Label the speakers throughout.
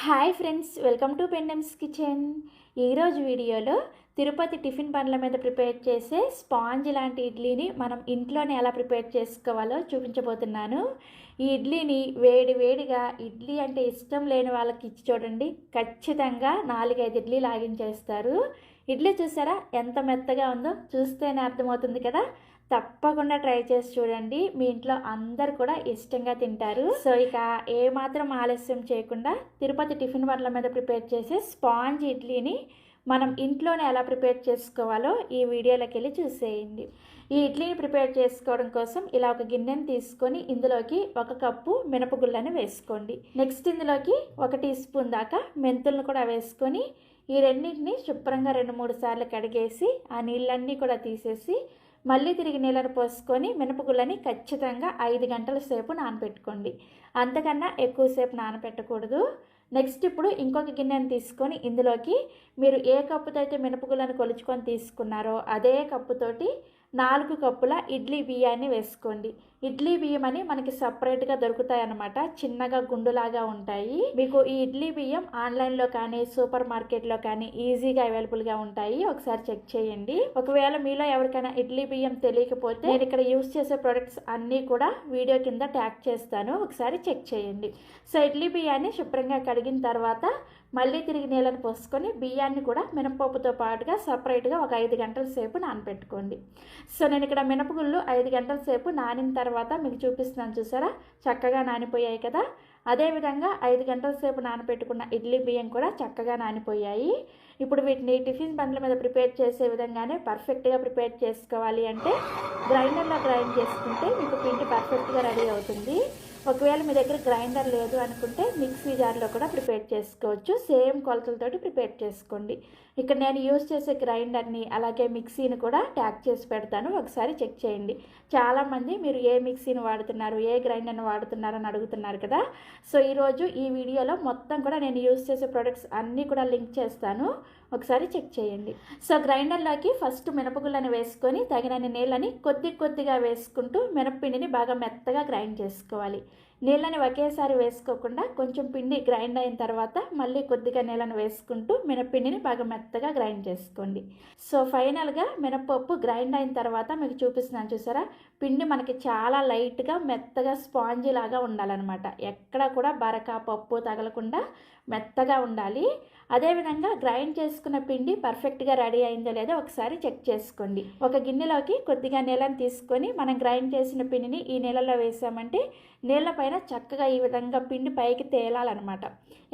Speaker 1: Hi friends welcome to Pendam's kitchen. ఈరోజు వీడియోలో Tirupati tiffin బండ్ల మీద ప్రిపేర్ చేసే స్పాంజ్ లాంటి ఇడ్లీని మనం ఇంట్లోనే ఎలా ప్రిపేర్ చేసుకోవాలో చూపించబోతున్నాను. ఈ ఇడ్లీని వేడి వేడిగా ఇడ్లీ అంటే ఇష్టం లేని వాళ్ళకి ఇచ్చి చూడండి. ఖచ్చితంగా నాలుగైదు ఇడ్లీ లాగించేస్తారు. ఇడ్లీ చూసారా ఎంత మెత్తగా ఉందో చూస్తేనే అర్థమవుతుంది కదా. తప్పకుండా ట్రై చేసి చూడండి. మీ ఇంట్లో అందరు కూడా ఇష్టంగా తింటారు. సో ఇక ఏమాత్రం ఆలస్యం చేయకుండా తిరుపతి టిఫిన్ బండ్ల మీద ప్రిపేర్ చేసే స్పాంజ్ ఇడ్లీని మనం ఇంట్లోనే ఎలా ప్రిపేర్ చేసుకోవాలో ఈ వీడియోలోకి వెళ్ళి చూసేయండి. ఈ ఇడ్లీని ప్రిపేర్ చేసుకోవడం కోసం ఇలా ఒక గిన్నెని తీసుకొని ఇందులోకి ఒక కప్పు మినపగుళ్ళని వేసుకోండి. నెక్స్ట్ ఇందులోకి ఒక టీ స్పూన్ దాకా మెంతులను కూడా వేసుకొని ఈ రెండింటిని శుభ్రంగా రెండు మూడు సార్లు కడిగేసి ఆ నీళ్ళన్నీ కూడా తీసేసి మళ్ళీ తిరిగి నీళ్ళను పోసుకొని మినపగుళ్ళని ఖచ్చితంగా ఐదు గంటల సేపు నానబెట్టుకోండి అంతకన్నా ఎక్కువసేపు నానబెట్టకూడదు నెక్స్ట్ ఇప్పుడు ఇంకొక గిన్నెను తీసుకొని ఇందులోకి మీరు ఏ కప్పుతో అయితే మినపగుళ్ళను కొలుచుకొని తీసుకున్నారో అదే కప్పుతోటి నాలుగు కప్పుల ఇడ్లీ బియ్యాన్ని వేసుకోండి. ఇడ్లీ బియ్యం అని మనకి సపరేట్గా దొరుకుతాయి అన్నమాట. చిన్నగా గుండులాగా ఉంటాయి. మీకు ఈ ఇడ్లీ బియ్యం ఆన్లైన్లో కానీ సూపర్ మార్కెట్లో కానీ ఈజీగా అవైలబుల్గా ఉంటాయి. ఒకసారి చెక్ చేయండి. ఒకవేళ మీలో ఎవరికైనా ఇడ్లీ బియ్యం తెలియకపోతే నేను ఇక్కడ యూస్ చేసే ప్రొడక్ట్స్ అన్నీ కూడా వీడియో కింద ట్యాగ్ చేస్తాను. ఒకసారి చెక్ చేయండి. సో ఇడ్లీ బియ్యాన్ని శుభ్రంగా కడిగిన తర్వాత మళ్ళీ తిరిగి నీళ్ళని పోసుకొని బియ్యాన్ని కూడా మినపప్పుతో పాటుగా సపరేట్గా ఒక ఐదు గంటల సేపు నానబెట్టుకోండి. సో నేను ఇక్కడ మినపగుళ్ళు ఐదు గంటల సేపు నానిన తర్వాత మీకు చూపిస్తున్నాను చూసారా? చక్కగా నానిపోయాయి కదా? అదేవిధంగా ఐదు గంటల సేపు నానబెట్టుకున్న ఇడ్లీ బియ్యం కూడా చక్కగా నానిపోయాయి. ఇప్పుడు వీటిని టిఫిన్ బండ్ల మీద ప్రిపేర్ చేసే విధంగానే పర్ఫెక్ట్గా ప్రిపేర్ చేసుకోవాలి అంటే గ్రైండర్లో గ్రైండ్ చేసుకుంటే మీకు పిండి పర్ఫెక్ట్గా రెడీ అవుతుంది. ఒకవేళ మీ దగ్గర గ్రైండర్ లేదు అనుకుంటే మిక్సీ జార్లో కూడా ప్రిపేర్ చేసుకోవచ్చు. సేమ్ కొలతలతోటి ప్రిపేర్ చేసుకోండి. ఇక్కడ నేను యూస్ చేసే గ్రైండర్ని అలాగే మిక్సీని కూడా ట్యాగ్ చేసి పెడతాను. ఒకసారి చెక్ చేయండి. చాలామంది మీరు ఏ మిక్సీని వాడుతున్నారు ఏ గ్రైండర్ని వాడుతున్నారు అని అడుగుతున్నారు కదా. సో ఈరోజు ఈ వీడియోలో మొత్తం కూడా నేను యూస్ చేసే ప్రొడక్ట్స్ అన్నీ కూడా లింక్ చేస్తాను. ఒకసారి చెక్ చేయండి. సో గ్రైండర్లోకి ఫస్ట్ మినపగుళ్ళని వేసుకొని తగినన్ని నీళ్ళని కొద్ది కొద్దిగా వేసుకుంటూ మినపిండిని బాగా మెత్తగా గ్రైండ్ చేసుకోవాలి. నీళ్ళని ఒకేసారి వేసుకోకుండా కొంచెం పిండి గ్రైండ్ అయిన తర్వాత మళ్ళీ కొద్దిగా నీళ్ళని వేసుకుంటూ మినపిండిని బాగా మెత్తగా గ్రైండ్ చేసుకోండి. సో ఫైనల్గా మినపప్పు గ్రైండ్ అయిన తర్వాత మీకు చూపిస్తున్నాను చూసారా? పిండి మనకి చాలా లైట్గా మెత్తగా స్పాంజీ లాగా ఉండాలన్నమాట. ఎక్కడ కూడా బరక పప్పు తగలకుండా మెత్తగా ఉండాలి. అదేవిధంగా గ్రైండ్ చేసుకున్న పిండి పర్ఫెక్ట్గా రెడీ అయిందో లేదో ఒకసారి చెక్ చేసుకోండి. ఒక గిన్నెలోకి కొద్దిగా నీళ్ళని తీసుకొని మనం గ్రైండ్ చేసిన పిండిని ఈ నీళ్ళలో వేసామంటే నీళ్ళ పైన చక్కగా ఈ విధంగా పిండి పైకి తేలాలన్నమాట.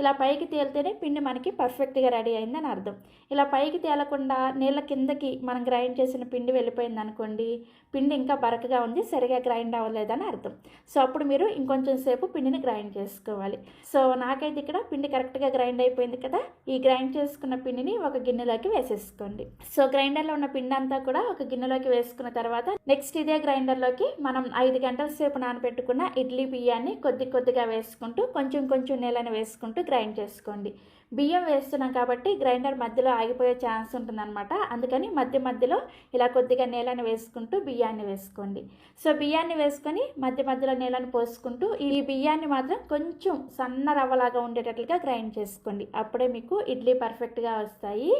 Speaker 1: ఇలా పైకి తేలితేనే పిండి మనకి పర్ఫెక్ట్గా రెడీ అయిందని అర్థం. ఇలా పైకి తేలకుండా నీళ్ళ కిందకి మనం గ్రైండ్ చేసిన పిండి వెళ్ళిపోయింది అనుకోండి పిండి ఇంకా బరకగా ఉంది సరిగా గ్రైండ్ అవ్వలేదని అర్థం. సో అప్పుడు మీరు ఇంకొంచెం సేపు పిండిని గ్రైండ్ చేసుకోవాలి. సో నాకైతే ఇక్కడ పిండి కరెక్ట్గా గ్రైండ్ అయిపోయింది కదా ఈ గ్రైండ్ చేసుకున్న పిండిని ఒక గిన్నెలోకి వేసేసుకోండి. సో గ్రైండర్లో ఉన్న పిండి అంతా కూడా ఒక గిన్నెలోకి వేసుకున్న తర్వాత నెక్స్ట్ ఇదే గ్రైండర్లోకి మనం ఐదు గంటల సేపు నానబెట్టుకున్న ఇడ్లీ బియ్యాన్ని కొద్ది కొద్దిగా వేసుకుంటూ కొంచెం కొంచెం నీళ్ళని వేసుకుంటూ గ్రైండ్ చేసుకోండి. బియ్యం వేస్తున్నాం కాబట్టి గ్రైండర్ మధ్యలో ఆగిపోయే ఛాన్స్ ఉంటుందన్నమాట. అందుకని మధ్య మధ్యలో ఇలా కొద్దిగా నీళ్ళని వేసుకుంటూ బియ్యాన్ని వేసుకోండి. సో బియ్యాన్ని వేసుకొని మధ్య మధ్యలో నీళ్ళని పోసుకుంటూ ఈ బియ్యాన్ని మాత్రం కొంచెం సన్న రవ్వలాగా ఉండేటట్లుగా గ్రైండ్ చేసుకోండి. అప్పుడే మీకు ఇడ్లీ పర్ఫెక్ట్గా వస్తాయి.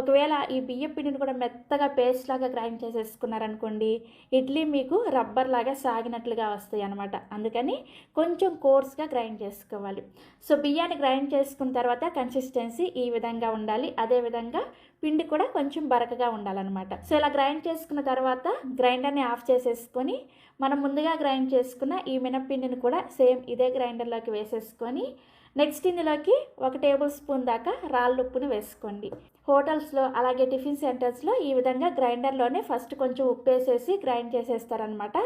Speaker 1: ఒకవేళ ఈ బియ్యం పిండిని కూడా మెత్తగా పేస్ట్ లాగా గ్రైండ్ చేసేసుకున్నారనుకోండి ఇడ్లీ మీకు రబ్బర్ లాగా సాగినట్లుగా వస్తాయి అనమాట అందుకని కొంచెం కోర్స్గా గ్రైండ్ చేసుకోవాలి. సో బియ్యాన్ని గ్రైండ్ చేసుకున్న తర్వాత కన్సిస్టెన్సీ ఈ విధంగా ఉండాలి. అదేవిధంగా పిండి కూడా కొంచెం బరకగా ఉండాలన్నమాట. సో ఇలా గ్రైండ్ చేసుకున్న తర్వాత గ్రైండర్ని ఆఫ్ చేసేసుకొని మనం ముందుగా గ్రైండ్ చేసుకున్న ఈ మినప్పిండిని కూడా సేమ్ ఇదే గ్రైండర్లోకి వేసేసుకొని నెక్స్ట్ ఇందులోకి ఒక టేబుల్ స్పూన్ దాకా రాళ్ళు ఉప్పును వేసుకోండి. హోటల్స్లో అలాగే టిఫిన్ సెంటర్స్లో ఈ విధంగా గ్రైండర్లోనే ఫస్ట్ కొంచెం ఉప్పు వేసేసి గ్రైండ్ చేసేస్తారనమాట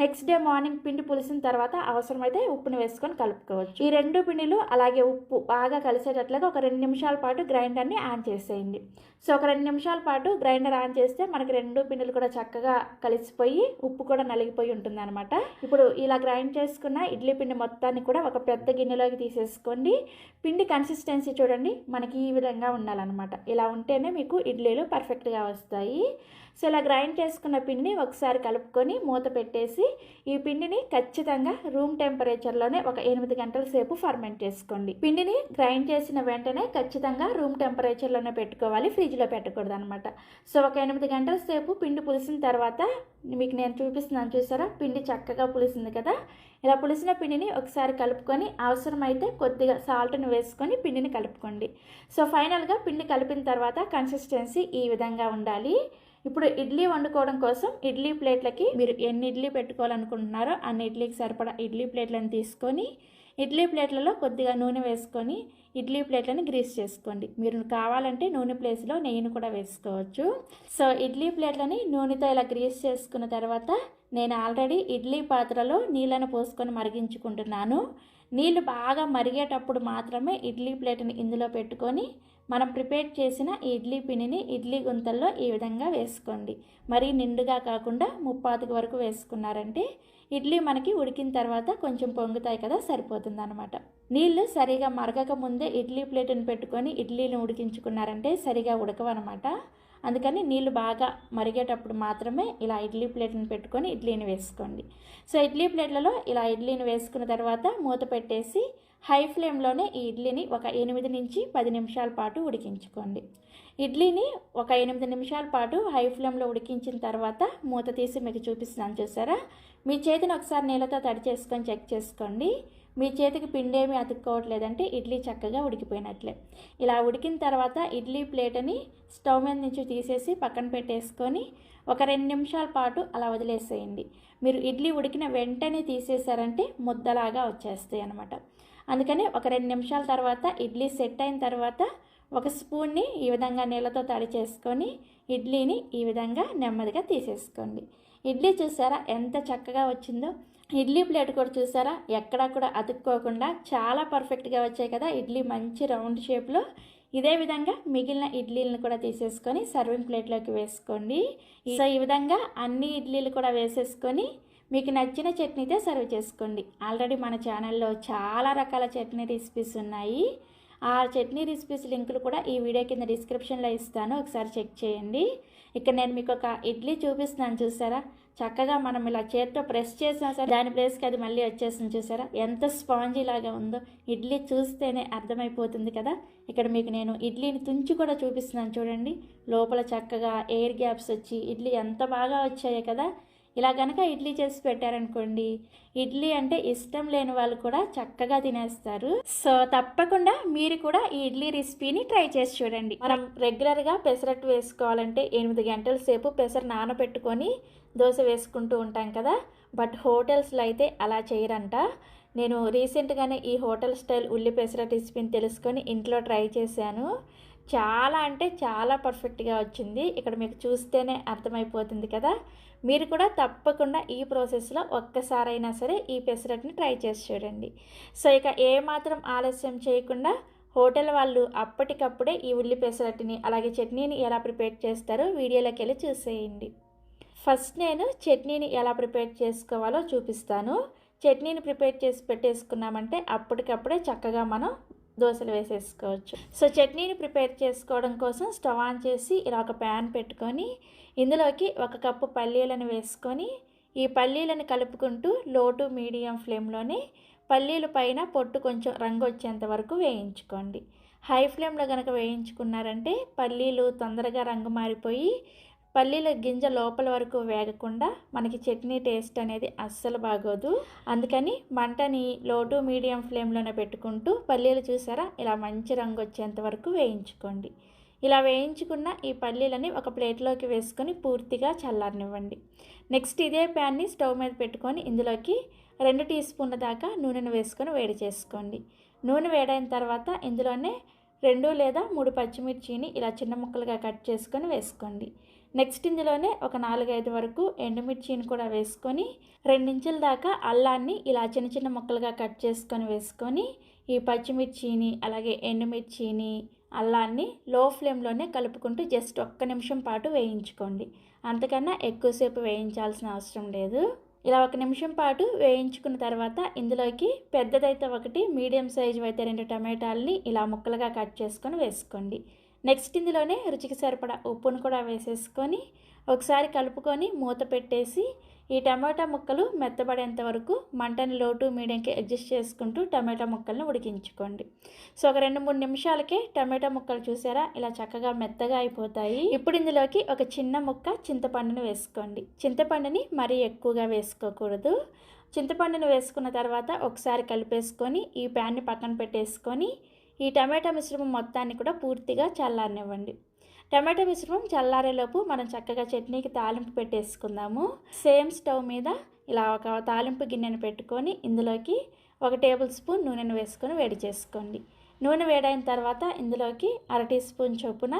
Speaker 1: నెక్స్ట్ డే మార్నింగ్ పిండి పులిసిన తర్వాత అవసరమైతే ఉప్పుని వేసుకొని కలుపుకోవచ్చు. ఈ రెండు పిండిలు అలాగే ఉప్పు బాగా కలిసేటట్లుగా ఒక రెండు నిమిషాల పాటు గ్రైండర్ని ఆన్ చేసేయండి. సో ఒక రెండు నిమిషాల పాటు గ్రైండర్ ఆన్ చేస్తే మనకి రెండు పిండిలు కూడా చక్కగా కలిసిపోయి ఉప్పు కూడా నలిగిపోయి ఉంటుందన్నమాట. ఇప్పుడు ఇలా గ్రైండ్ చేసుకున్న ఇడ్లీ పిండి మొత్తాన్ని కూడా ఒక పెద్ద గిన్నెలోకి తీసేసుకోండి. పిండి కన్సిస్టెన్సీ చూడండి మనకి ఈ విధంగా ఉండాలన్నమాట. ఇలా ఉంటేనే మీకు ఇడ్లీలు పర్ఫెక్ట్గా వస్తాయి. సో ఇలా గ్రైండ్ చేసుకున్న పిండిని ఒకసారి కలుపుకొని మూత పెట్టేసి చేసి ఈ పిండిని ఖచ్చితంగా రూమ్ టెంపరేచర్లోనే ఒక ఎనిమిది గంటల సేపు ఫర్మెంట్ చేసుకోండి. పిండిని గ్రైండ్ చేసిన వెంటనే ఖచ్చితంగా రూమ్ టెంపరేచర్లోనే పెట్టుకోవాలి ఫ్రిడ్జ్లో పెట్టకూడదు అనమాట సో ఒక ఎనిమిది గంటల సేపు పిండి పులిసిన తర్వాత మీకు నేను చూపిస్తున్నాను చూసారా? పిండి చక్కగా పులిసింది కదా? ఇలా పులిసిన పిండిని ఒకసారి కలుపుకొని అవసరమైతే కొద్దిగా సాల్ట్ని వేసుకొని పిండిని కలుపుకోండి. సో ఫైనల్గా పిండి కలిపిన తర్వాత కన్సిస్టెన్సీ ఈ విధంగా ఉండాలి. ఇప్పుడు ఇడ్లీ వండుకోవడం కోసం ఇడ్లీ ప్లేట్లకి మీరు ఎన్ని ఇడ్లీ పెట్టుకోవాలనుకుంటున్నారో అన్ని ఇడ్లీకి సరిపడా ఇడ్లీ ప్లేట్లను తీసుకొని ఇడ్లీ ప్లేట్లలో కొద్దిగా నూనె వేసుకొని ఇడ్లీ ప్లేట్లను గ్రీస్ చేసుకోండి. మీరు కావాలంటే నూనె ప్లేస్లో నెయ్యిని కూడా వేసుకోవచ్చు. సో ఇడ్లీ ప్లేట్లని నూనెతో ఇలా గ్రీస్ చేసుకున్న తర్వాత నేను ఆల్రెడీ ఇడ్లీ పాత్రలో నీళ్ళను పోసుకొని మరిగించుకుంటున్నాను. నీళ్ళు బాగా మరిగేటప్పుడు మాత్రమే ఇడ్లీ ప్లేట్ని ఇందులో పెట్టుకొని మనం ప్రిపేర్ చేసిన ఇడ్లీ పిండిని ఇడ్లీ గుంతల్లో ఈ విధంగా వేసుకోండి. మరీ నిండుగా కాకుండా ముప్పాతికి వరకు వేసుకున్నారంటే ఇడ్లీ మనకి ఉడికిన తర్వాత కొంచెం పొంగుతాయి కదా సరిపోతుంది అనమాట నీళ్ళు సరిగా మరగక ముందే ఇడ్లీ ప్లేట్ని పెట్టుకొని ఇడ్లీని ఉడికించుకున్నారంటే సరిగా ఉడకవన్నమాట. అందుకని నీళ్ళు బాగా మరిగేటప్పుడు మాత్రమే ఇలా ఇడ్లీ ప్లేట్ని పెట్టుకొని ఇడ్లీని వేసుకోండి. సో ఇడ్లీ ప్లేట్లలో ఇలా ఇడ్లీని వేసుకున్న తర్వాత మూత పెట్టేసి హై ఫ్లేమ్లోనే ఈ ఇడ్లీని ఒక ఎనిమిది నుంచి పది నిమిషాల పాటు ఉడికించుకోండి. ఇడ్లీని ఒక ఎనిమిది నిమిషాల పాటు హై ఫ్లేమ్లో ఉడికించిన తర్వాత మూత తీసి మీకు చూపిస్తున్నాను చూసారా? మీ చేతిని ఒకసారి నీళ్ళతో తడి చేసుకొని చెక్ చేసుకోండి. మీ చేతికి పిండి ఏమీ అతుక్కోవట్లేదంటే ఇడ్లీ చక్కగా ఉడికిపోయినట్లే. ఇలా ఉడికిన తర్వాత ఇడ్లీ ప్లేట్ని స్టవ్ మీద నుంచి తీసేసి పక్కన పెట్టేసుకొని ఒక రెండు నిమిషాల పాటు అలా వదిలేసేయండి. మీరు ఇడ్లీ ఉడికిన వెంటనే తీసేసారంటే ముద్దలాగా వచ్చేస్తాయి అనమాట అందుకని ఒక రెండు నిమిషాల తర్వాత ఇడ్లీ సెట్ అయిన తర్వాత ఒక స్పూన్ని ఈ విధంగా నీళ్ళతో తడి చేసుకొని ఇడ్లీని ఈ విధంగా నెమ్మదిగా తీసేసుకోండి. ఇడ్లీ చూసారా ఎంత చక్కగా వచ్చిందో? ఇడ్లీ ప్లేట్ కూడా చూసారా? ఎక్కడా కూడా అతుక్కోకుండా చాలా పర్ఫెక్ట్గా వచ్చాయి కదా ఇడ్లీ మంచి రౌండ్ షేప్లో. ఇదే విధంగా మిగిలిన ఇడ్లీలను కూడా తీసేసుకొని సర్వింగ్ ప్లేట్లోకి వేసుకోండి. సో ఈ విధంగా అన్ని ఇడ్లీలు కూడా వేసేసుకొని మీకు నచ్చిన చట్నీతో సర్వ్ చేసుకోండి. ఆల్రెడీ మన ఛానల్లో చాలా రకాల చట్నీ రెసిపీస్ ఉన్నాయి. ఆ చట్నీ రెసిపీస్ లింకులు కూడా ఈ వీడియో కింద డిస్క్రిప్షన్లో ఇస్తాను. ఒకసారి చెక్ చేయండి. ఇక్కడ నేను మీకు ఒక ఇడ్లీ చూపిస్తున్నాను చూసారా? చక్కగా మనం ఇలా చేత్తో ప్రెస్ చేసినా సరే దాని ప్లేస్కి అది మళ్ళీ వచ్చేసింది చూసారా? ఎంత స్పాంజీ లాగా ఉందో. ఇడ్లీ చూస్తేనే అర్థమైపోతుంది కదా. ఇక్కడ మీకు నేను ఇడ్లీని తుంచి కూడా చూపిస్తున్నాను చూడండి. లోపల చక్కగా ఎయిర్ గ్యాప్స్ వచ్చి ఇడ్లీ ఎంత బాగా వచ్చాయో కదా. ఇలా కనుక ఇడ్లీ చేసి పెట్టారనుకోండి ఇడ్లీ అంటే ఇష్టం లేని వాళ్ళు కూడా చక్కగా తినేస్తారు. సో తప్పకుండా మీరు కూడా ఈ ఇడ్లీ రెసిపీని ట్రై చేసి చూడండి. మనం రెగ్యులర్గా పెసరట్టు వేసుకోవాలంటే ఎనిమిది గంటల సేపు పెసర నానబెట్టుకొని దోశ వేసుకుంటూ ఉంటాం కదా బట్ హోటల్స్లో అయితే అలా చేయరంట. నేను రీసెంట్గానే ఈ హోటల్ స్టైల్ ఉల్లి పెసరట్ రెసిపీని తెలుసుకొని ఇంట్లో ట్రై చేశాను. చాలా అంటే చాలా పర్ఫెక్ట్గా వచ్చింది. ఇక్కడ మీకు చూస్తేనే అర్థమైపోతుంది కదా. మీరు కూడా తప్పకుండా ఈ ప్రాసెస్లో ఒక్కసారైనా సరే ఈ పెసరట్ని ట్రై చేసి చూడండి. సో ఇక ఏమాత్రం ఆలస్యం చేయకుండా హోటల్ వాళ్ళు అప్పటికప్పుడే ఈ ఉల్లి పెసరట్ని అలాగే చట్నీని ఎలా ప్రిపేర్ చేస్తారో వీడియోలోకి వెళ్ళి చూసేయండి. ఫస్ట్ నేను చట్నీని ఎలా ప్రిపేర్ చేసుకోవాలో చూపిస్తాను. చట్నీని ప్రిపేర్ చేసి పెట్టేసుకున్నామంటే అప్పటికప్పుడే చక్కగా మనం దోశలు వేసేసుకోవచ్చు. సో చట్నీని ప్రిపేర్ చేసుకోవడం కోసం స్టవ్ ఆన్ చేసి ఇలా ఒక ప్యాన్ పెట్టుకొని ఇందులోకి ఒక కప్పు పల్లీలను వేసుకొని ఈ పల్లీలను కలుపుకుంటూ లో టు మీడియం ఫ్లేమ్లోనే పల్లీల పైన పొట్టు కొంచెం రంగు వచ్చేంత వరకు వేయించుకోండి. హై ఫ్లేమ్లో కనుక వేయించుకున్నారంటే పల్లీలు తొందరగా రంగు మారిపోయి పల్లీల గింజ లోపల వరకు వేగకుండా మనకి చట్నీ టేస్ట్ అనేది అస్సలు బాగోదు. అందుకని మంటని లో టు మీడియం ఫ్లేమ్లోనే పెట్టుకుంటూ పల్లీలు చూసారా? ఇలా మంచి రంగు వచ్చేంత వరకు వేయించుకోండి. ఇలా వేయించుకున్న ఈ పల్లీలని ఒక ప్లేట్లోకి వేసుకొని పూర్తిగా చల్లారనివ్వండి. నెక్స్ట్ ఇదే ప్యాన్ని స్టవ్ మీద పెట్టుకొని ఇందులోకి రెండు టీ స్పూన్ల దాకా నూనెను వేసుకొని వేడి చేసుకోండి. నూనె వేడైన తర్వాత ఇందులోనే రెండు లేదా మూడు పచ్చిమిర్చిని ఇలా చిన్న ముక్కలుగా కట్ చేసుకొని వేసుకోండి. నెక్స్ట్ ఇందులోనే ఒక నాలుగైదు వరకు ఎండుమిర్చిని కూడా వేసుకొని రెండించుల దాకా అల్లాన్ని ఇలా చిన్న చిన్న ముక్కలుగా కట్ చేసుకొని వేసుకొని ఈ పచ్చిమిర్చిని అలాగే ఎండుమిర్చిని అల్లాన్ని లో ఫ్లేమ్లోనే కలుపుకుంటూ జస్ట్ ఒక్క నిమిషం పాటు వేయించుకోండి. అంతకన్నా ఎక్కువసేపు వేయించాల్సిన అవసరం లేదు. ఇలా ఒక నిమిషం పాటు వేయించుకున్న తర్వాత ఇందులోకి పెద్దదైతే ఒకటి మీడియం సైజు అయితే రెండు టమాటాలని ఇలా ముక్కలుగా కట్ చేసుకొని వేసుకోండి. నెక్స్ట్ ఇందులోనే రుచికి సరిపడా ఉప్పును కూడా వేసేసుకొని ఒకసారి కలుపుకొని మూత పెట్టేసి ఈ టమాటా ముక్కలు మెత్తబడేంత వరకు మంటని లోటు మీడియంకి అడ్జస్ట్ చేసుకుంటూ టమాటా ముక్కలను ఉడికించుకోండి. సో ఒక రెండు మూడు నిమిషాలకే టమాటా ముక్కలు చూసారా? ఇలా చక్కగా మెత్తగా అయిపోతాయి. ఇప్పుడు ఇందులోకి ఒక చిన్న ముక్క చింతపండును వేసుకోండి. చింతపండుని మరీ ఎక్కువగా వేసుకోకూడదు. చింతపండును వేసుకున్న తర్వాత ఒకసారి కలిపేసుకొని ఈ ప్యాన్ని పక్కన పెట్టేసుకొని ఈ టమాటా మిశ్రమం మొత్తాన్ని కూడా పూర్తిగా చల్లారనివ్వండి. టమాటా మిశ్రమం చల్లారేలోపు మనం చక్కగా చట్నీకి తాలింపు పెట్టేసుకుందాము. సేమ్ స్టవ్ మీద ఇలా ఒక తాలింపు గిన్నెను పెట్టుకొని ఇందులోకి ఒక టేబుల్ స్పూన్ నూనెను వేసుకొని వేడి చేసుకోండి. నూనె వేడైన తర్వాత ఇందులోకి అర టీ స్పూన్ చొప్పున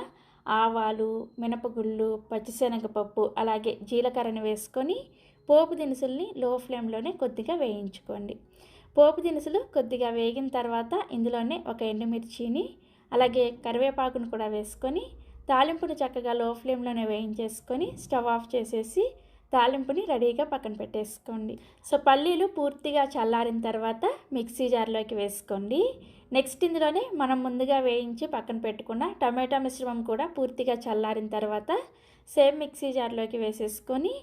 Speaker 1: ఆవాలు మినపగుళ్ళు పచ్చిశనగపప్పు అలాగే జీలకర్రను వేసుకొని పోపు దినుసుల్ని లో ఫ్లేమ్లోనే కొద్దిగా వేయించుకోండి. పోపు దినుసులు కొద్దిగా వేగిన తర్వాత ఇందులోనే ఒక ఎండుమిర్చిని అలాగే కరివేపాకును కూడా వేసుకొని తాలింపును చక్కగా లో ఫ్లేమ్లోనే వేయించేసుకొని స్టవ్ ఆఫ్ చేసేసి తాలింపుని రెడీగా పక్కన పెట్టేసుకోండి. సో పల్లీలు పూర్తిగా చల్లారిన తర్వాత మిక్సీ జార్లోకి వేసుకోండి. నెక్స్ట్ ఇందులోనే మనం ముందుగా వేయించి పక్కన పెట్టుకున్న టమాటా మిశ్రమం కూడా పూర్తిగా చల్లారిన తర్వాత సేమ్ మిక్సీ జార్లోకి వేసేసుకొని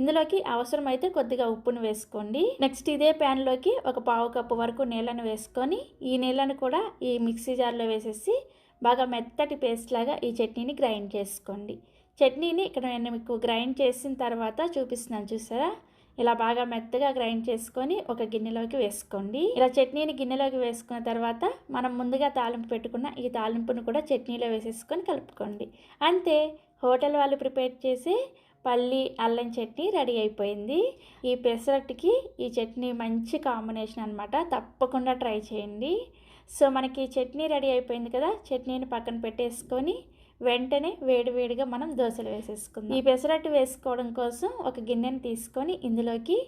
Speaker 1: ఇందులోకి అవసరమైతే కొద్దిగా ఉప్పును వేసుకోండి. నెక్స్ట్ ఇదే ప్యాన్లోకి ఒక పావు కప్పు వరకు నీళ్ళను వేసుకొని ఈ నీళ్ళను కూడా ఈ మిక్సీ జార్లో వేసేసి బాగా మెత్తటి పేస్ట్ లాగా ఈ చట్నీని గ్రైండ్ చేసుకోండి. చట్నీని ఇక్కడ నేను మీకు గ్రైండ్ చేసిన తర్వాత చూపిస్తున్నాను చూసారా? ఇలా బాగా మెత్తగా గ్రైండ్ చేసుకొని ఒక గిన్నెలోకి వేసుకోండి. ఇలా చట్నీని గిన్నెలోకి వేసుకున్న తర్వాత మనం ముందుగా తాలింపు పెట్టుకున్న ఈ తాలింపును కూడా చట్నీలో వేసేసుకొని కలుపుకోండి. అంతే హోటల్ వాళ్ళు ప్రిపేర్ చేసి పల్లి అల్లం చట్నీ రెడీ అయిపోయింది. ఈ పెసరట్టుకి ఈ చట్నీ మంచి కాంబినేషన్ అనమాట తప్పకుండా ట్రై చేయండి. సో మనకి చట్నీ రెడీ అయిపోయింది కదా చట్నీని పక్కన పెట్టేసుకొని వెంటనే వేడివేడిగా మనం దోశలు వేసేసుకుందాం. ఈ పెసరట్టు వేసుకోవడం కోసం ఒక గిన్నెని తీసుకొని ఇందులోకి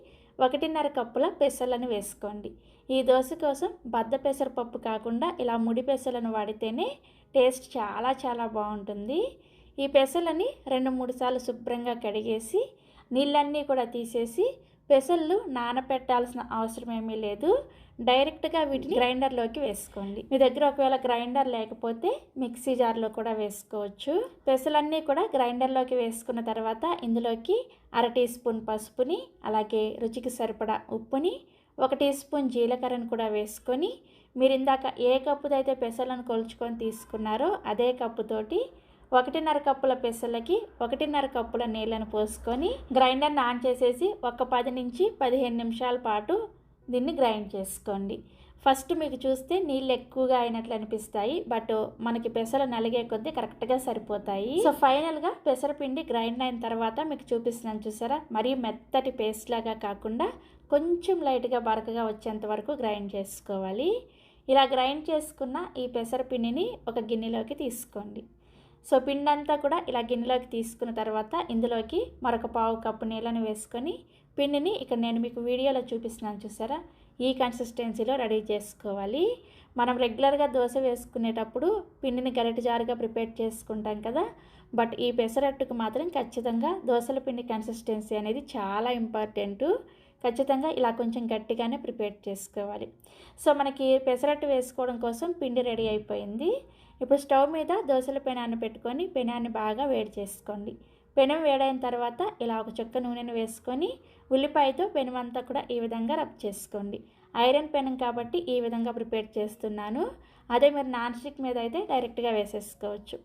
Speaker 1: ఒకటిన్నర కప్పుల పెసలను వేసుకోండి. ఈ దోశ కోసం బద్ద పెసరపప్పు కాకుండా ఇలా ముడి పెసలను వాడితేనే టేస్ట్ చాలా చాలా బాగుంటుంది. ఈ పెసలని రెండు మూడు సార్లు శుభ్రంగా కడిగేసి నీళ్ళన్నీ కూడా తీసేసి పెసళ్ళు నానపెట్టాల్సిన అవసరం ఏమీ లేదు. డైరెక్ట్గా వీటిని గ్రైండర్లోకి వేసుకోండి. మీ దగ్గర ఒకవేళ గ్రైండర్ లేకపోతే మిక్సీ జార్లో కూడా వేసుకోవచ్చు. పెసలన్నీ కూడా గ్రైండర్లోకి వేసుకున్న తర్వాత ఇందులోకి అర టీ స్పూన్ పసుపుని అలాగే రుచికి సరిపడా ఉప్పుని ఒక టీ స్పూన్ జీలకర్రను కూడా వేసుకొని మీరు ఇందాక ఏ కప్పుదైతే పెసలను కొలుచుకొని తీసుకున్నారో అదే కప్పుతోటి ఒకటిన్నర కప్పుల పెసలకి ఒకటిన్నర కప్పుల నీళ్ళను పోసుకొని గ్రైండర్ని ఆన్ చేసేసి ఒక పది నుంచి పదిహేను నిమిషాల పాటు దీన్ని గ్రైండ్ చేసుకోండి. ఫస్ట్ మీకు చూస్తే నీళ్ళు ఎక్కువగా అయినట్లు అనిపిస్తాయి బట్ మనకి పెసలు నలిగే కొద్దీ కరెక్ట్గా సరిపోతాయి. సో ఫైనల్గా పెసరపిండి గ్రైండ్ అయిన తర్వాత మీకు చూపిస్తున్నాను చూసారా? మరీ మెత్తటి పేస్ట్ లాగా కాకుండా కొంచెం లైట్గా బరకగా వచ్చేంత వరకు గ్రైండ్ చేసుకోవాలి. ఇలా గ్రైండ్ చేసుకున్న ఈ పెసరపిండిని ఒక గిన్నెలోకి తీసుకోండి. సో పిండి అంతా కూడా ఇలా గిన్నెలోకి తీసుకున్న తర్వాత ఇందులోకి మరొక పావు కప్పు నీళ్ళని వేసుకొని పిండిని ఇక్కడ నేను మీకు వీడియోలో చూపిస్తున్నాను చూసారా? ఈ కన్సిస్టెన్సీలో రెడీ చేసుకోవాలి. మనం రెగ్యులర్గా దోశ వేసుకునేటప్పుడు పిండిని గరిట జారుగా ప్రిపేర్ చేసుకుంటాం కదా? బట్ ఈ పెసరట్టుకు మాత్రం ఖచ్చితంగా దోశల పిండి కన్సిస్టెన్సీ అనేది చాలా ఇంపార్టెంటు ఖచ్చితంగా ఇలా కొంచెం గట్టిగానే ప్రిపేర్ చేసుకోవాలి. సో మనకి పెసరట్టు వేసుకోవడం కోసం పిండి రెడీ అయిపోయింది. ఇప్పుడు స్టవ్ మీద దోశల పెనాన్ని పెట్టుకొని పెనాన్ని బాగా వేడి చేసుకోండి. పెనం వేడైన తర్వాత ఇలా ఒక చుక్క నూనెను వేసుకొని ఉల్లిపాయతో పెనం అంతా కూడా ఈ విధంగా రబ్ చేసుకోండి. ఐరన్ పెనం కాబట్టి ఈ విధంగా ప్రిపేర్ చేస్తున్నాను. అదే మీరు నాన్ స్టిక్ మీద అయితే డైరెక్ట్గా వేసేసుకోవచ్చు.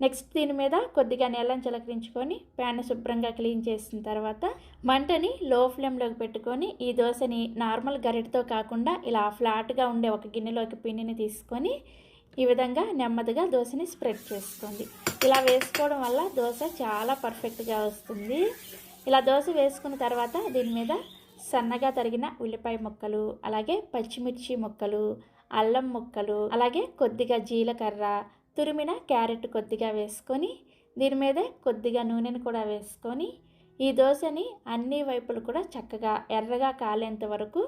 Speaker 1: నెక్స్ట్ దీని మీద కొద్దిగా నీళ్ళని చిలకరించుకొని ప్యాన్ శుభ్రంగా క్లీన్ చేసిన తర్వాత మంటని లో ఫ్లేమ్లోకి పెట్టుకొని ఈ దోశని నార్మల్ గరిటతో కాకుండా ఇలా ఫ్లాట్గా ఉండే ఒక గిన్నెలోకి పిండిని తీసుకొని ఈ విధంగా నెమ్మదిగా దోశని స్ప్రెడ్ చేసుకోండి. ఇలా వేసుకోవడం వల్ల దోశ చాలా పర్ఫెక్ట్గా వస్తుంది. ఇలా దోశ వేసుకున్న తర్వాత దీని మీద సన్నగా తరిగిన ఉల్లిపాయ ముక్కలు అలాగే పచ్చిమిర్చి ముక్కలు అల్లం ముక్కలు అలాగే కొద్దిగా జీలకర్ర తురిమిన క్యారెట్ కొద్దిగా వేసుకొని దీని మీద కొద్దిగా నూనెను కూడా వేసుకొని ఈ దోశని అన్ని వైపులు కూడా చక్కగా ఎర్రగా కాలేంత వరకు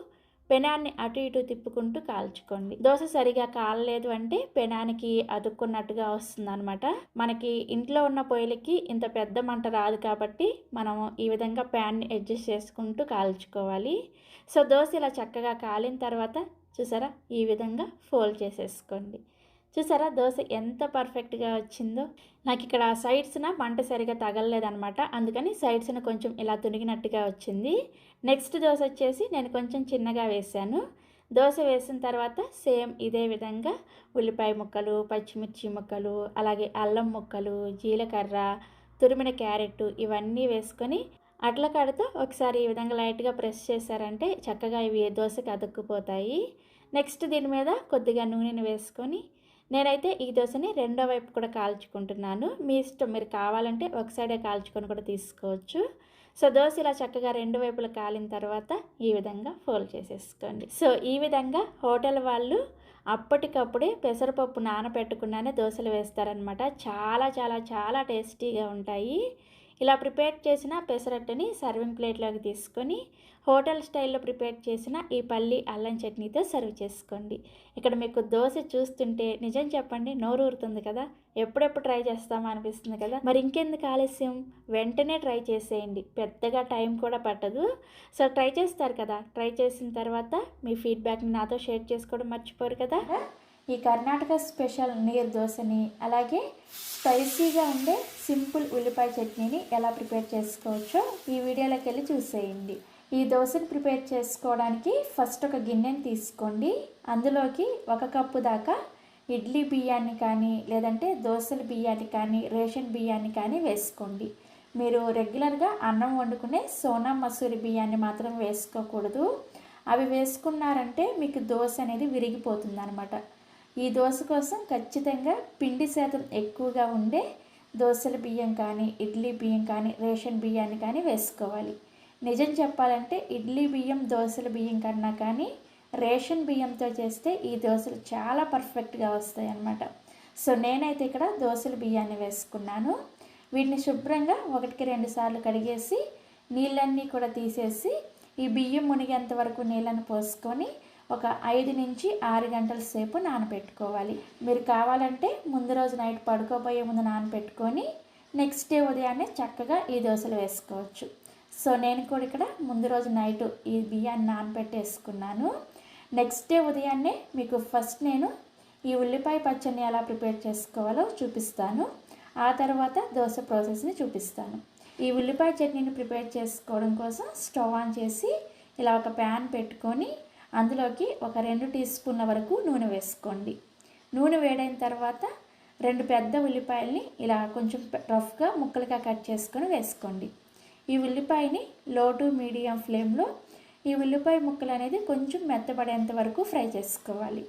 Speaker 1: పెనాన్ని అటు ఇటు తిప్పుకుంటూ కాల్చుకోండి. దోశ సరిగా కాలలేదు అంటే పెనానికి అతుక్కున్నట్టుగా వస్తుంది అనమాట మనకి ఇంట్లో ఉన్న పొయ్యిలకి ఇంత పెద్ద మంట రాదు కాబట్టి మనం ఈ విధంగా ప్యాన్ని అడ్జస్ట్ చేసుకుంటూ కాల్చుకోవాలి. సో దోశ ఇలా చక్కగా కాలిన తర్వాత చూసారా? ఈ విధంగా ఫోల్డ్ చేసేసుకోండి. చూసారా? దోశ ఎంత పర్ఫెక్ట్గా వచ్చిందో. నాకు ఇక్కడ సైడ్స్న మంట సరిగా తగలలేదనమాట అందుకని సైడ్స్న కొంచెం ఇలా తునిగినట్టుగా వచ్చింది. నెక్స్ట్ దోశ వచ్చేసి నేను కొంచెం చిన్నగా వేసాను. దోశ వేసిన తర్వాత సేమ్ ఇదే విధంగా ఉల్లిపాయ ముక్కలు పచ్చిమిర్చి ముక్కలు అలాగే అల్లం ముక్కలు జీలకర్ర తురిమిన క్యారెట్ ఇవన్నీ వేసుకొని అట్ల కాడతో ఒకసారి ఈ విధంగా లైట్గా ప్రెస్ చేశారంటే చక్కగా ఇవి దోశకి అతుక్కుపోతాయి. నెక్స్ట్ దీని మీద కొద్దిగా నూనెని వేసుకొని నేనైతే ఈ దోశని రెండో వైపు కూడా కాల్చుకుంటున్నాను. మీ ఇష్టం మీరు కావాలంటే ఒక సైడే కాల్చుకొని కూడా తీసుకోవచ్చు. సో దోశ ఇలా చక్కగా రెండు వైపులు కాలిన తర్వాత ఈ విధంగా ఫోల్డ్ చేసేసుకోండి. సో ఈ విధంగా హోటల్ వాళ్ళు అప్పటికప్పుడే పెసరపప్పు నానబెట్టకుండానే దోశలు వేస్తారనమాట చాలా చాలా చాలా టేస్టీగా ఉంటాయి. ఇలా ప్రిపేర్ చేసిన పెసరట్టుని సర్వింగ్ ప్లేట్లోకి తీసుకొని హోటల్ స్టైల్లో ప్రిపేర్ చేసిన ఈ పల్లి అల్లం చట్నీతో సర్వ్ చేసుకోండి. ఇక్కడ మీకు దోశ చూస్తుంటే నిజం చెప్పండి నోరు ఊరుతుంది కదా? ఎప్పుడెప్పుడు ట్రై చేస్తామా అనిపిస్తుంది కదా? మరి ఇంకెందుకు ఆలస్యం? వెంటనే ట్రై చేసేయండి. పెద్దగా టైం కూడా పట్టదు. సో ట్రై చేస్తారు కదా? ట్రై చేసిన తర్వాత మీ ఫీడ్బ్యాక్ని నాతో షేర్ చేసుకోవడం మర్చిపోరు కదా? ఈ కర్ణాటక స్పెషల్ నీరు దోశని అలాగే స్పైసీగా ఉండే సింపుల్ ఉల్లిపాయ చట్నీని ఎలా ప్రిపేర్ చేసుకోవచ్చో ఈ వీడియోలోకి వెళ్ళి చూసేయండి. ఈ దోశని ప్రిపేర్ చేసుకోవడానికి ఫస్ట్ ఒక గిన్నెని తీసుకోండి. అందులోకి ఒక కప్పు దాకా ఇడ్లీ బియ్యాన్ని కానీ లేదంటే దోశల బియ్యాన్ని కానీ రేషన్ బియ్యాన్ని కానీ వేసుకోండి. మీరు రెగ్యులర్గా అన్నం వండుకునే సోనా మసూరి బియ్యాన్ని మాత్రం వేసుకోకూడదు. అవి వేసుకున్నారంటే మీకు దోశ అనేది విరిగిపోతుంది అనమాట ఈ దోశ కోసం ఖచ్చితంగా పిండి శాతం ఎక్కువగా ఉండే దోశల బియ్యం కానీ ఇడ్లీ బియ్యం కానీ రేషన్ బియ్యాన్ని కానీ వేసుకోవాలి. నిజం చెప్పాలంటే ఇడ్లీ బియ్యం దోశల బియ్యం కన్నా కానీ రేషన్ బియ్యంతో చేస్తే ఈ దోశలు చాలా పర్ఫెక్ట్గా వస్తాయి అన్నమాట సో నేనైతే ఇక్కడ దోశల బియ్యాన్ని వేసుకున్నాను. వీటిని శుభ్రంగా ఒకటికి రెండు సార్లు కడిగేసి నీళ్ళన్నీ కూడా తీసేసి ఈ బియ్యం మునిగేంత వరకు నీళ్ళని పోసుకొని ఒక ఐదు నుంచి ఆరు గంటల సేపు నానబెట్టుకోవాలి మీరు కావాలంటే ముందు రోజు నైట్ పడుకోబోయే ముందు నానబెట్టుకొని నెక్స్ట్ డే ఉదయాన్నే చక్కగా ఈ దోశలు వేసుకోవచ్చు. సో నేను కూడా ఇక్కడ ముందు రోజు నైట్ ఈ బియ్యాన్ని నానబెట్టేసుకున్నాను నెక్స్ట్ డే ఉదయాన్నే మీకు ఫస్ట్ నేను ఈ ఉల్లిపాయ పచ్చడిని ఎలా ప్రిపేర్ చేసుకోవాలో చూపిస్తాను. ఆ తర్వాత దోశ ప్రాసెస్ని చూపిస్తాను. ఈ ఉల్లిపాయ చట్నీని ప్రిపేర్ చేసుకోవడం కోసం స్టవ్ ఆన్ చేసి ఇలా ఒక ప్యాన్ పెట్టుకొని అందులోకి ఒక రెండు టీ స్పూన్ల వరకు నూనె వేసుకోండి. నూనె వేడైన తర్వాత రెండు పెద్ద ఉల్లిపాయల్ని ఇలా కొంచెం రఫ్గా ముక్కలుగా కట్ చేసుకొని వేసుకోండి. ఈ ఉల్లిపాయని లో టు మీడియం ఫ్లేమ్లో ఈ ఉల్లిపాయ ముక్కలు అనేది కొంచెం మెత్తపడేంత వరకు ఫ్రై చేసుకోవాలి.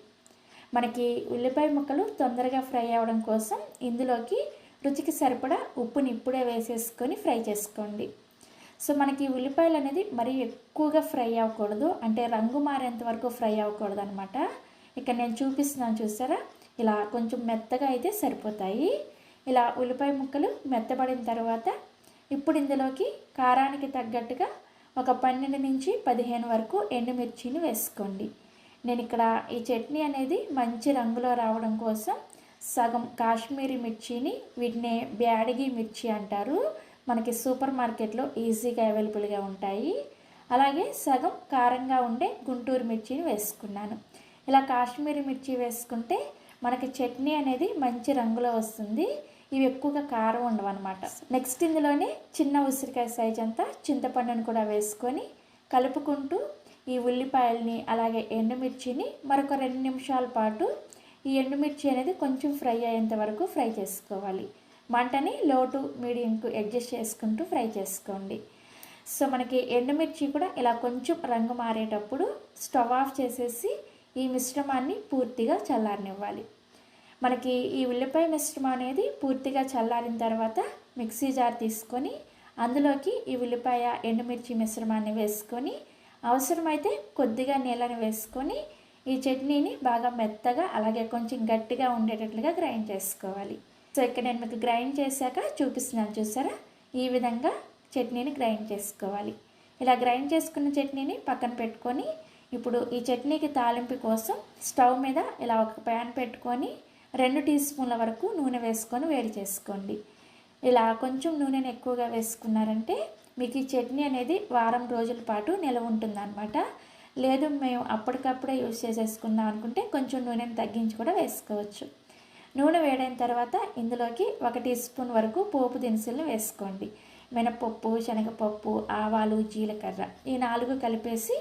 Speaker 1: మనకి ఉల్లిపాయ ముక్కలు తొందరగా ఫ్రై అవ్వడం కోసం ఇందులోకి రుచికి సరిపడా ఉప్పుని ఇప్పుడే వేసేసుకొని ఫ్రై చేసుకోండి. సో మనకి ఉల్లిపాయలు అనేది మరీ ఎక్కువగా ఫ్రై అవ్వకూడదు. అంటే రంగు మారేంత వరకు ఫ్రై అవ్వకూడదు అనమాట ఇక్కడ నేను చూపిస్తున్నాను చూసారా? ఇలా కొంచెం మెత్తగా అయితే సరిపోతాయి. ఇలా ఉల్లిపాయ ముక్కలు మెత్తబడిన తర్వాత ఇప్పుడు ఇందులోకి కారానికి తగ్గట్టుగా ఒక పన్నెండు నుంచి పదిహేను వరకు ఎండుమిర్చిని వేసుకోండి. నేను ఇక్కడ ఈ చట్నీ అనేది మంచి రంగులో రావడం కోసం సగం కాశ్మీరీ మిర్చిని వీటిని బ్యాడగి మిర్చి అంటారు. మనకి సూపర్ మార్కెట్లో ఈజీగా అవైలబుల్గా ఉంటాయి. అలాగే సగం కారంగా ఉండే గుంటూరు మిర్చిని వేసుకున్నాను. ఇలా కాశ్మీరీ మిర్చి వేసుకుంటే మనకి చట్నీ అనేది మంచి రంగులో వస్తుంది. ఇవి ఎక్కువగా కారం ఉండవు అనమాట నెక్స్ట్ ఇందులోనే చిన్న ఉసిరికాయ సైజ్ అంతా చింతపండుని కూడా వేసుకొని కలుపుకుంటూ ఈ ఉల్లిపాయల్ని అలాగే ఎండుమిర్చిని మరొక రెండు నిమిషాల పాటు ఈ ఎండుమిర్చి అనేది కొంచెం ఫ్రై అయ్యేంత వరకు ఫ్రై చేసుకోవాలి. మంటని లో టు మీడియంకు అడ్జస్ట్ చేసుకుంటూ ఫ్రై చేసుకోండి. సో మనకి ఎండుమిర్చి కూడా ఇలా కొంచెం రంగు మారేటప్పుడు స్టవ్ ఆఫ్ చేసేసి ఈ మిశ్రమాన్ని పూర్తిగా చల్లారనివ్వాలి. మనకి ఈ ఉల్లిపాయ మిశ్రమం అనేది పూర్తిగా చల్లారిన తర్వాత మిక్సీ జార్ తీసుకొని అందులోకి ఈ ఉల్లిపాయ ఎండుమిర్చి మిశ్రమాన్ని వేసుకొని అవసరమైతే కొద్దిగా నీళ్ళని వేసుకొని ఈ చట్నీని బాగా మెత్తగా అలాగే కొంచెం గట్టిగా ఉండేటట్లుగా గ్రైండ్ చేసుకోవాలి. సో ఇక్కడ నేను మీకు గ్రైండ్ చేశాక చూపిస్తున్నాను చూసారా? ఈ విధంగా చట్నీని గ్రైండ్ చేసుకోవాలి. ఇలా గ్రైండ్ చేసుకున్న చట్నీని పక్కన పెట్టుకొని ఇప్పుడు ఈ చట్నీకి తాలింపు కోసం స్టవ్ మీద ఇలా ఒక ప్యాన్ పెట్టుకొని రెండు టీ స్పూన్ల వరకు నూనె వేసుకొని వేడి చేసుకోండి. ఇలా కొంచెం నూనెను ఎక్కువగా వేసుకున్నారంటే మీకు ఈ చట్నీ అనేది వారం రోజుల పాటు నిలవ ఉంటుందన్నమాట. లేదు మేము అప్పటికప్పుడే యూజ్ చేసేసుకుందాం అనుకుంటే కొంచెం నూనెను తగ్గించి కూడా వేసుకోవచ్చు. నూనె వేడైన తర్వాత ఇందులోకి ఒక టీ స్పూన్ వరకు పోపు దినుసులను వేసుకోండి. మినపప్పు శనగపప్పు ఆవాలు జీలకర్ర ఈ నాలుగు కలిపేసి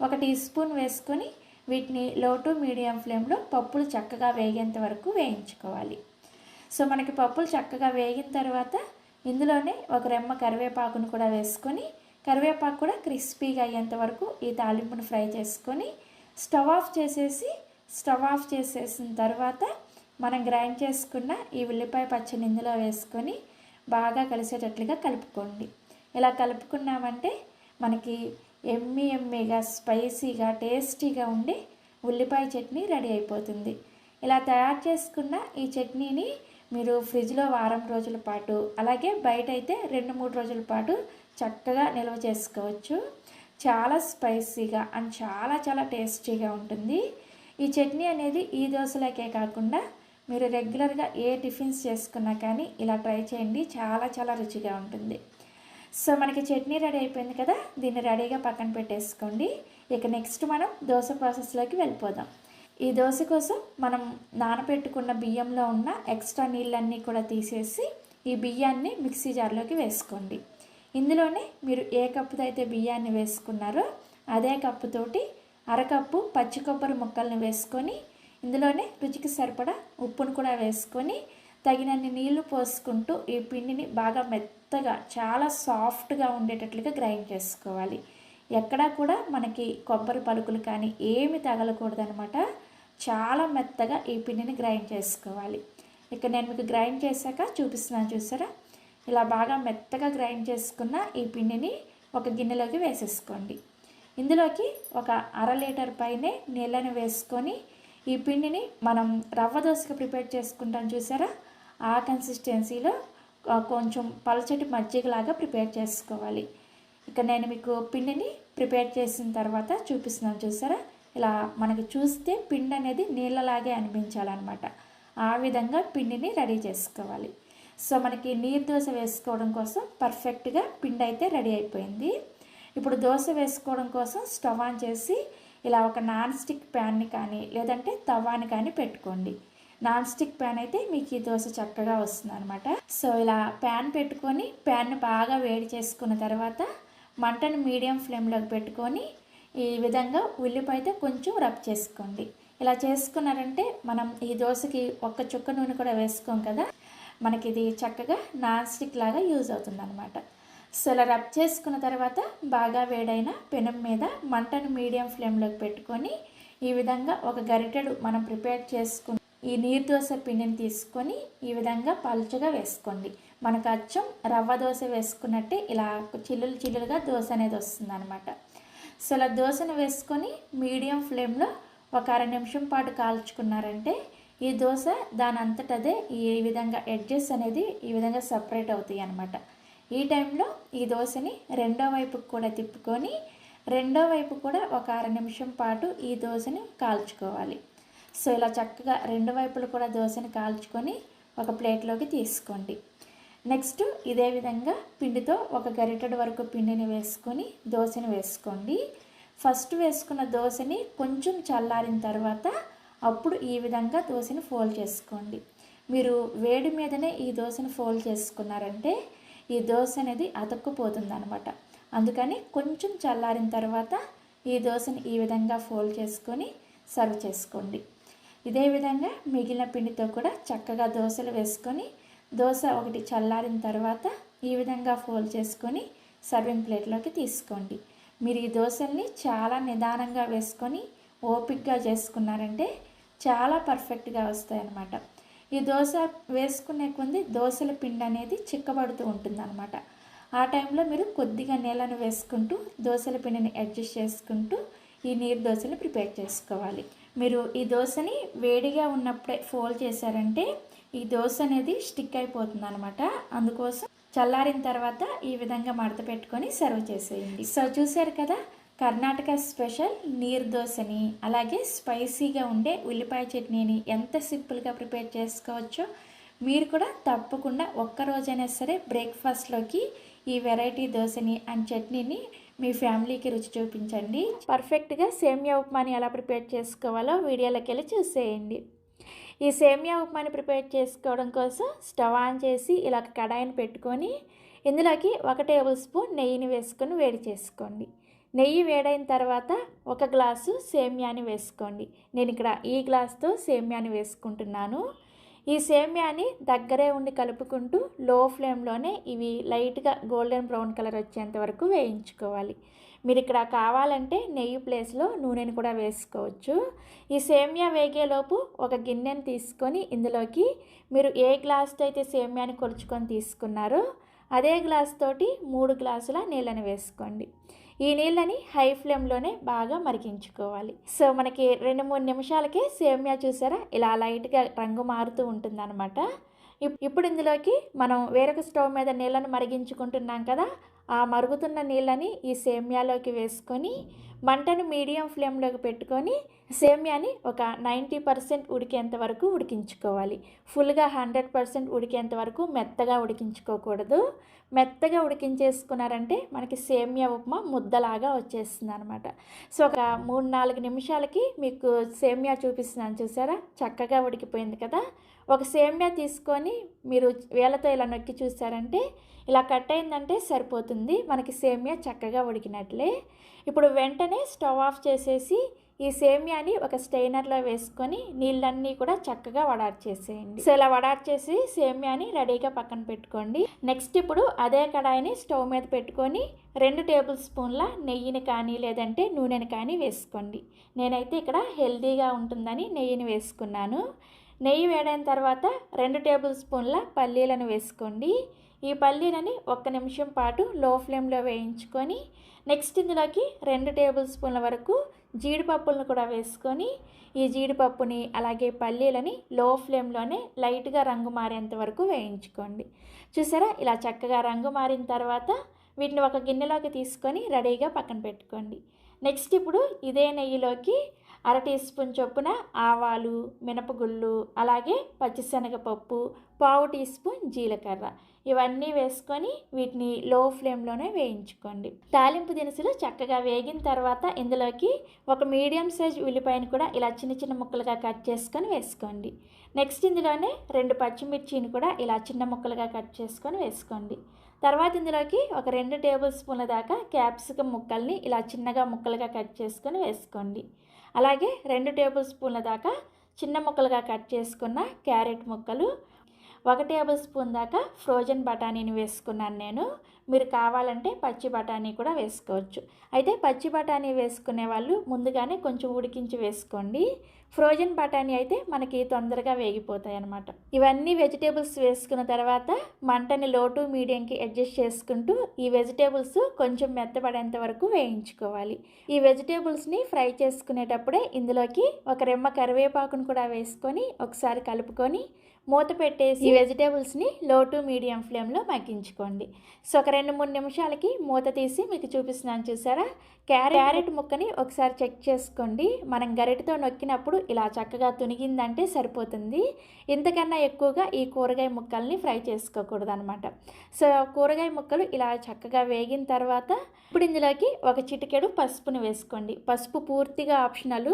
Speaker 1: ఒక టీ స్పూన్ వేసుకొని వీటిని లో టు మీడియం ఫ్లేమ్లో పప్పులు చక్కగా వేగేంత వరకు వేయించుకోవాలి. సో మనకి పప్పులు చక్కగా వేగిన తర్వాత ఇందులోనే ఒక రెమ్మ కరివేపాకును కూడా వేసుకొని కరివేపాకు కూడా క్రిస్పీగా అయ్యేంత వరకు ఈ తాలింపును ఫ్రై చేసుకొని స్టవ్ ఆఫ్ చేసేసి స్టవ్ ఆఫ్ చేసేసిన తర్వాత మనం గ్రైండ్ చేసుకున్న ఈ ఉల్లిపాయ పచ్చని ఇందులో వేసుకొని బాగా కలిసేటట్లుగా కలుపుకోండి. ఇలా కలుపుకున్నామంటే మనకి ఎమ్మి ఎమ్మిగా స్పైసీగా టేస్టీగా ఉండి ఉల్లిపాయ చట్నీ రెడీ అయిపోతుంది. ఇలా తయారు చేసుకున్న ఈ చట్నీని మీరు ఫ్రిడ్జ్లో వారం రోజుల పాటు అలాగే బయట అయితే రెండు మూడు రోజుల పాటు చక్కగా నిల్వ చేసుకోవచ్చు. చాలా స్పైసీగా అండ్ చాలా చాలా టేస్టీగా ఉంటుంది. ఈ చట్నీ అనేది ఈ దోశలకే కాకుండా మీరు రెగ్యులర్గా ఏ టిఫిన్స్ చేసుకున్నా కానీ ఇలా ట్రై చేయండి. చాలా చాలా రుచిగా ఉంటుంది. సో మనకి చట్నీ రెడీ అయిపోయింది కదా? దీన్ని రెడీగా పక్కన పెట్టేసుకోండి. ఇక నెక్స్ట్ మనం దోశ ప్రాసెస్లోకి వెళ్ళిపోదాం. ఈ దోశ కోసం మనం నానబెట్టుకున్న బియ్యంలో ఉన్న ఎక్స్ట్రా నీళ్ళన్నీ కూడా తీసేసి ఈ బియ్యాన్ని మిక్సీ జార్లోకి వేసుకోండి. ఇందులోనే మీరు ఏ కప్పుతో అయితే బియ్యాన్ని వేసుకున్నారో అదే కప్పుతోటి అరకప్పు పచ్చి కొబ్బరి ముక్కల్ని వేసుకొని ఇందులోనే రుచికి సరిపడా ఉప్పును కూడా వేసుకొని తగినన్ని నీళ్ళు పోసుకుంటూ ఈ పిండిని బాగా మెత్తగా చాలా సాఫ్ట్గా ఉండేటట్లుగా గ్రైండ్ చేసుకోవాలి. ఎక్కడా కూడా మనకి కొబ్బరి పలుకులు కానీ ఏమి తగలకూడదనమాట చాలా మెత్తగా ఈ పిండిని గ్రైండ్ చేసుకోవాలి. ఇక నేను మీకు గ్రైండ్ చేశాక చూపిస్తున్నాను చూసారా? ఇలా బాగా మెత్తగా గ్రైండ్ చేసుకున్న ఈ పిండిని ఒక గిన్నెలోకి వేసేసుకోండి. ఇందులోకి ఒక అర లీటర్ పైనే నీళ్ళని వేసుకొని ఈ పిండిని మనం రవ్వ దోశగా ప్రిపేర్ చేసుకుంటాం చూసారా? ఆ కన్సిస్టెన్సీలో కొంచెం పలచటి మజ్జిగలాగా ప్రిపేర్ చేసుకోవాలి. ఇక నేను మీకు పిండిని ప్రిపేర్ చేసిన తర్వాత చూపిస్తున్నాను చూసారా? ఇలా మనకి చూస్తే పిండి అనేది నీళ్ళలాగే అనిపించాలన్నమాట. ఆ విధంగా పిండిని రెడీ చేసుకోవాలి. సో మనకి నీరు దోశ వేసుకోవడం కోసం పర్ఫెక్ట్గా పిండి అయితే రెడీ అయిపోయింది. ఇప్పుడు దోశ వేసుకోవడం కోసం స్టవ్ ఆన్ చేసి ఇలా ఒక నాన్ స్టిక్ ప్యాన్ని కానీ లేదంటే తవాని కానీ పెట్టుకోండి. నాన్ స్టిక్ ప్యాన్ అయితే మీకు ఈ దోశ చక్కగా వస్తుంది అనమాట సో ఇలా ప్యాన్ పెట్టుకొని ప్యాన్ని బాగా వేడి చేసుకున్న తర్వాత మంటను మీడియం ఫ్లేమ్లోకి పెట్టుకొని ఈ విధంగా ఉల్లిపాయతో కొంచెం రబ్ చేసుకోండి. ఇలా చేసుకున్నారంటే మనం ఈ దోశకి ఒక్క చుక్క నూనె కూడా వేసుకోం కదా? మనకి ఇది చక్కగా నాన్ స్టిక్ లాగా యూజ్ అవుతుంది అనమాట సో ఇలా రబ్ చేసుకున్న తర్వాత బాగా వేడైన పెనం మీద మంటను మీడియం ఫ్లేమ్లోకి పెట్టుకొని ఈ విధంగా ఒక గరిటెడు మనం ప్రిపేర్ చేసుకుని ఈ నీరు దోశ పిండిని తీసుకొని ఈ విధంగా పలుచగా వేసుకోండి. మనకు అచ్చం రవ్వ దోశ వేసుకున్నట్టే ఇలా చిల్లులు చిల్లులుగా దోశ అనేది వస్తుందన్నమాట. సో ఇలా దోశను వేసుకొని మీడియం ఫ్లేమ్లో ఒక అర నిమిషం పాటు కాల్చుకున్నారంటే ఈ దోశ దాని అంతటదే ఈ విధంగా ఎడ్జెస్ అనేది ఈ విధంగా సపరేట్ అవుతాయి అన్నమాట ఈ టైంలో ఈ దోశని రెండో వైపుకు కూడా తిప్పుకొని రెండో వైపు కూడా ఒక అర నిమిషం పాటు ఈ దోశని కాల్చుకోవాలి. సో ఇలా చక్కగా రెండు వైపులు కూడా దోశని కాల్చుకొని ఒక ప్లేట్లోకి తీసుకోండి. నెక్స్ట్ ఇదే విధంగా పిండితో ఒక గరిటెడు వరకు పిండిని వేసుకొని దోశని వేసుకోండి. ఫస్ట్ వేసుకున్న దోశని కొంచెం చల్లారిన తర్వాత అప్పుడు ఈ విధంగా దోశని ఫోల్డ్ చేసుకోండి. మీరు వేడి మీదనే ఈ దోశని ఫోల్డ్ చేసుకున్నారంటే ఈ దోశ అనేది అతుక్కుపోతుంది అనమాట అందుకని కొంచెం చల్లారిన తర్వాత ఈ దోశని ఈ విధంగా ఫోల్డ్ చేసుకొని సర్వ్ చేసుకోండి. ఇదే విధంగా మిగిలిన పిండితో కూడా చక్కగా దోశలు వేసుకొని దోశ ఒకటి చల్లారిన తర్వాత ఈ విధంగా ఫోల్డ్ చేసుకొని సర్వింగ్ ప్లేట్లోకి తీసుకోండి. మీరు ఈ దోశల్ని చాలా నిదానంగా వేసుకొని ఓపిక్గా చేసుకున్నారంటే చాలా పర్ఫెక్ట్గా వస్తాయి అన్నమాట ఈ దోశ వేసుకునే కొంది దోశల పిండి అనేది చిక్కబడుతూ ఉంటుంది అనమాట ఆ టైంలో మీరు కొద్దిగా నీళ్ళను వేసుకుంటూ దోశల పిండిని అడ్జస్ట్ చేసుకుంటూ ఈ నీరు దోశలు ప్రిపేర్ చేసుకోవాలి. మీరు ఈ దోశని వేడిగా ఉన్నప్పుడే ఫోల్డ్ చేశారంటే ఈ దోశ అనేది స్టిక్ అయిపోతుంది అనమాట అందుకోసం చల్లారిన తర్వాత ఈ విధంగా మడత పెట్టుకొని సర్వ్ చేసేయండి. సో చూసారు కదా కర్ణాటక స్పెషల్ నీరు దోశని అలాగే స్పైసీగా ఉండే ఉల్లిపాయ చట్నీని ఎంత సింపుల్గా ప్రిపేర్ చేసుకోవచ్చో మీరు కూడా తప్పకుండా ఒక్క రోజైనా సరే బ్రేక్ఫాస్ట్లోకి ఈ వెరైటీ దోశని అండ్ చట్నీని మీ ఫ్యామిలీకి రుచి చూపించండి. పర్ఫెక్ట్గా సేమియా ఉప్మాని ఎలా ప్రిపేర్ చేసుకోవాలో వీడియోలోకి వెళ్ళి చూసేయండి. ఈ సేమియా ఉప్మాని ప్రిపేర్ చేసుకోవడం కోసం స్టవ్ ఆన్ చేసి ఇలా ఒక కడాయిని పెట్టుకొని ఇందులోకి ఒక టేబుల్ స్పూన్ నెయ్యిని వేసుకొని వేడి చేసుకోండి. నెయ్యి వేడైన తర్వాత ఒక గ్లాసు సేమ్యాని వేసుకోండి. నేను ఇక్కడ ఈ గ్లాస్తో సేమ్యాని వేసుకుంటున్నాను. ఈ సేమ్యాని దగ్గరే ఉండి కలుపుకుంటూ లో ఫ్లేమ్లోనే ఇవి లైట్గా గోల్డెన్ బ్రౌన్ కలర్ వచ్చేంత వరకు వేయించుకోవాలి. మీరు ఇక్కడ కావాలంటే నెయ్యి ప్లేస్లో నూనెని కూడా వేసుకోవచ్చు. ఈ సేమ్యా వేగేలోపు ఒక గిన్నెని తీసుకొని ఇందులోకి మీరు ఏ గ్లాస్తో అయితే సేమ్యాని కొలుచుకొని తీసుకున్నారో అదే గ్లాస్ తోటి మూడు గ్లాసుల నీళ్ళని వేసుకోండి. ఈ నీళ్ళని హై ఫ్లేమ్లోనే బాగా మరిగించుకోవాలి. సో మనకి రెండు మూడు నిమిషాలకే సేమియా చూసారా? ఇలా లైట్గా రంగు మారుతూ ఉంటుందన్నమాట. ఇప్- ఇప్పుడు ఇందులోకి మనం వేరొక స్టవ్ మీద నీళ్ళను మరిగించుకుంటున్నాం కదా? ఆ మరుగుతున్న నీళ్ళని ఈ సేమ్యాలోకి వేసుకొని మంటను మీడియం ఫ్లేమ్లోకి పెట్టుకొని సేమ్యాని ఒక నైంటీ పర్సెంట్ ఉడికేంత వరకు ఉడికించుకోవాలి. ఫుల్గా హండ్రెడ్ పర్సెంట్ ఉడికేంత వరకు మెత్తగా ఉడికించుకోకూడదు. మెత్తగా ఉడికించేసుకున్నారంటే మనకి సేమ్యా ఉప్మా ముద్దలాగా వచ్చేస్తుంది అనమాట సో ఒక మూడు నాలుగు నిమిషాలకి మీకు సేమ్యా చూపిస్తున్నాను చూసారా? చక్కగా ఉడికిపోయింది కదా. ఒక సేమ్యా తీసుకొని మీరు వేలతో ఇలా నొక్కి చూసారంటే ఇలా కట్ అయిందంటే సరిపోతుంది. మనకి సేమియా చక్కగా ఉడికినట్లే. ఇప్పుడు వెంటనే స్టవ్ ఆఫ్ చేసేసి ఈ సేమియాని ఒక స్టెయినర్లో వేసుకొని నీళ్ళన్నీ కూడా చక్కగా వడార్ చేసేయండి సో ఇలా వడార్ చేసి సేమియాని రెడీగా పక్కన పెట్టుకోండి. నెక్స్ట్ ఇప్పుడు అదే కడాయిని స్టవ్ మీద పెట్టుకొని రెండు టేబుల్ స్పూన్ల నెయ్యిని కానీ లేదంటే నూనెని కానీ వేసుకోండి. నేనైతే ఇక్కడ హెల్దీగా ఉంటుందని నెయ్యిని వేసుకున్నాను. నెయ్యి వేడైన తర్వాత రెండు టేబుల్ స్పూన్ల పల్లీలను వేసుకోండి. ఈ పల్లీలని ఒక్క నిమిషం పాటు లో ఫ్లేమ్లో వేయించుకొని నెక్స్ట్ ఇందులోకి రెండు టేబుల్ స్పూన్ల వరకు జీడిపప్పులను కూడా వేసుకొని ఈ జీడిపప్పుని అలాగే పల్లీలని లో ఫ్లేమ్లోనే లైట్గా రంగు మారేంత వరకు వేయించుకోండి. చూసారా? ఇలా చక్కగా రంగు మారిన తర్వాత వీటిని ఒక గిన్నెలోకి తీసుకొని రెడీగా పక్కన పెట్టుకోండి. నెక్స్ట్ ఇప్పుడు ఇదే నెయ్యిలోకి అర టీ స్పూన్ చొప్పున ఆవాలు మినపగుళ్ళు అలాగే పచ్చిశనగపప్పు పావు టీ స్పూన్ జీలకర్ర. ఇవన్నీ వేసుకొని వీటిని లో ఫ్లేమ్లోనే వేయించుకోండి. తాలింపు దినుసులు చక్కగా వేగిన తర్వాత ఇందులోకి ఒక మీడియం సైజ్ ఉల్లిపాయను కూడా ఇలా చిన్న చిన్న ముక్కలుగా కట్ చేసుకొని వేసుకోండి. నెక్స్ట్ ఇందులోనే రెండు పచ్చిమిర్చిని కూడా ఇలా చిన్న ముక్కలుగా కట్ చేసుకొని వేసుకోండి. తర్వాత ఇందులోకి ఒక రెండు టేబుల్ స్పూన్ల దాకా క్యాప్సికమ్ ముక్కల్ని ఇలా చిన్నగా ముక్కలుగా కట్ చేసుకొని వేసుకోండి. అలాగే రెండు టేబుల్ స్పూన్ల దాకా చిన్న ముక్కలుగా కట్ చేసుకున్న క్యారెట్ ముక్కలు ఒక టేబుల్ స్పూన్ దాకా ఫ్రోజన్ బఠానీని వేసుకున్నాను నేను. మీరు కావాలంటే పచ్చి బఠానీ కూడా వేసుకోవచ్చు. అయితే పచ్చి బఠానీ వేసుకునే వాళ్ళు ముందుగానే కొంచెం ఉడికించి వేసుకోండి. ఫ్రోజన్ బఠానీ అయితే మనకి తొందరగా వేగిపోతాయి అన్నమాట. ఇవన్నీ వెజిటేబుల్స్ వేసుకున్న తర్వాత మంటని లో టు మీడియంకి అడ్జస్ట్ చేసుకుంటూ ఈ వెజిటేబుల్స్ కొంచెం మెత్తపడేంత వరకు వేయించుకోవాలి. ఈ వెజిటేబుల్స్ని ఫ్రై చేసుకునేటప్పుడే ఇందులోకి ఒక రెమ్మ కరివేపాకును కూడా వేసుకొని ఒకసారి కలుపుకొని మూత పెట్టేసి ఈ వెజిటేబుల్స్ని లో టు మీడియం ఫ్లేమ్లో మగ్గించుకోండి. సో ఒక రెండు మూడు నిమిషాలకి మూత తీసి మీకు చూపిస్తున్నాను చూసారా? క్యారెట్ క్యారెట్ ముక్కని ఒకసారి చెక్ చేసుకోండి. మనం గరిటతో నొక్కినప్పుడు ఇలా చక్కగా తునిగిందంటే సరిపోతుంది. ఇంతకన్నా ఎక్కువగా ఈ కూరగాయ ముక్కల్ని ఫ్రై చేసుకోకూడదు అనమాట సో కూరగాయ ముక్కలు ఇలా చక్కగా వేగిన తర్వాత ఇప్పుడు ఇందులోకి ఒక చిటికెడు పసుపుని వేసుకోండి. పసుపు పూర్తిగా ఆప్షనల్.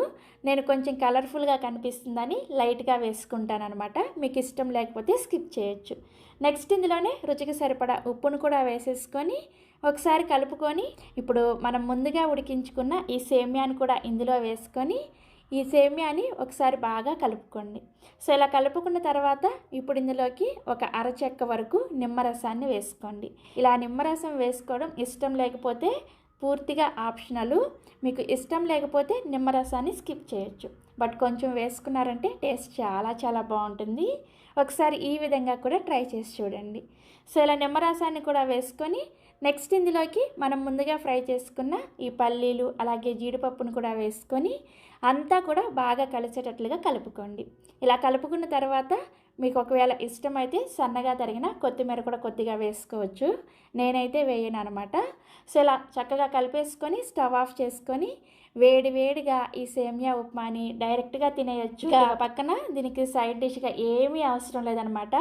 Speaker 1: నేను కొంచెం కలర్ఫుల్గా కనిపిస్తుందని లైట్గా వేసుకుంటాను అనమాట మీకు ఇష్టం లేకపోతే స్కిప్ చేయొచ్చు. నెక్స్ట్ ఇందులోనే రుచికి సరిపడా ఉప్పును కూడా వేసేసుకొని ఒకసారి కలుపుకొని ఇప్పుడు మనం ముందుగా ఉడికించుకున్న ఈ సేమ్యాన్ని కూడా ఇందులో వేసుకొని ఈ సేమ్యాని ఒకసారి బాగా కలుపుకోండి. సో ఇలా కలుపుకున్న తర్వాత ఇప్పుడు ఇందులోకి ఒక అరచెక్క వరకు నిమ్మరసాన్ని వేసుకోండి. ఇలా నిమ్మరసం వేసుకోవడం ఇష్టం లేకపోతే పూర్తిగా ఆప్షనల్ మీకు ఇష్టం లేకపోతే నిమ్మరసాన్ని స్కిప్ చేయొచ్చు. బట్ కొంచెం వేసుకున్నారంటే టేస్ట్ చాలా చాలా బాగుంటుంది. ఒకసారి ఈ విధంగా కూడా ట్రై చేసి చూడండి. సో ఇలా నిమ్మరసాన్ని కూడా వేసుకొని నెక్స్ట్ ఇందులోకి మనం ముందుగా ఫ్రై చేసుకున్న ఈ పల్లీలు అలాగే జీడిపప్పును కూడా వేసుకొని అంతా కూడా బాగా కలిసేటట్లుగా కలుపుకోండి. ఇలా కలుపుకున్న తర్వాత మీకు ఒకవేళ ఇష్టమైతే సన్నగా తరిగిన కొత్తిమీర కూడా కొద్దిగా వేసుకోవచ్చు. నేనైతే వేయను అనమాట సో ఇలా చక్కగా కలిపేసుకొని స్టవ్ ఆఫ్ చేసుకొని వేడి వేడిగా ఈ సేమియా ఉప్మాని డైరెక్ట్గా తినేయచ్చు. పక్కన దీనికి సైడ్ డిష్గా ఏమీ అవసరం లేదనమాట.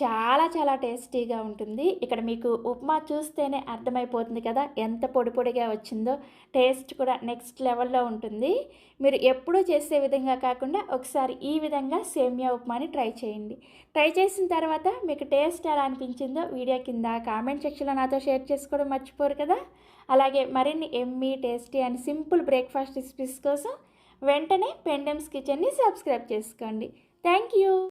Speaker 1: చాలా చాలా టేస్టీగా ఉంటుంది. ఇక్కడ మీకు ఉప్మా చూస్తేనే అర్థమైపోతుంది కదా ఎంత పొడి పొడిగా వచ్చిందో. టేస్ట్ కూడా నెక్స్ట్ లెవెల్లో ఉంటుంది. మీరు ఎప్పుడూ చేసే విధంగా కాకుండా ఒకసారి ఈ విధంగా సేమియా ఉప్మాని ట్రై చేయండి. ట్రై చేసిన తర్వాత మీకు టేస్ట్ ఎలా అనిపించిందో వీడియో కింద కామెంట్ సెక్షన్లో నాతో షేర్ చేసుకోవడం మర్చిపోరు కదా. అలాగే మరిన్ని yummy tasty and simple breakfast recipes కోసం వెంటనే పెండమ్స్ కిచెన్ని సబ్స్క్రైబ్ చేసుకోండి. Thank you!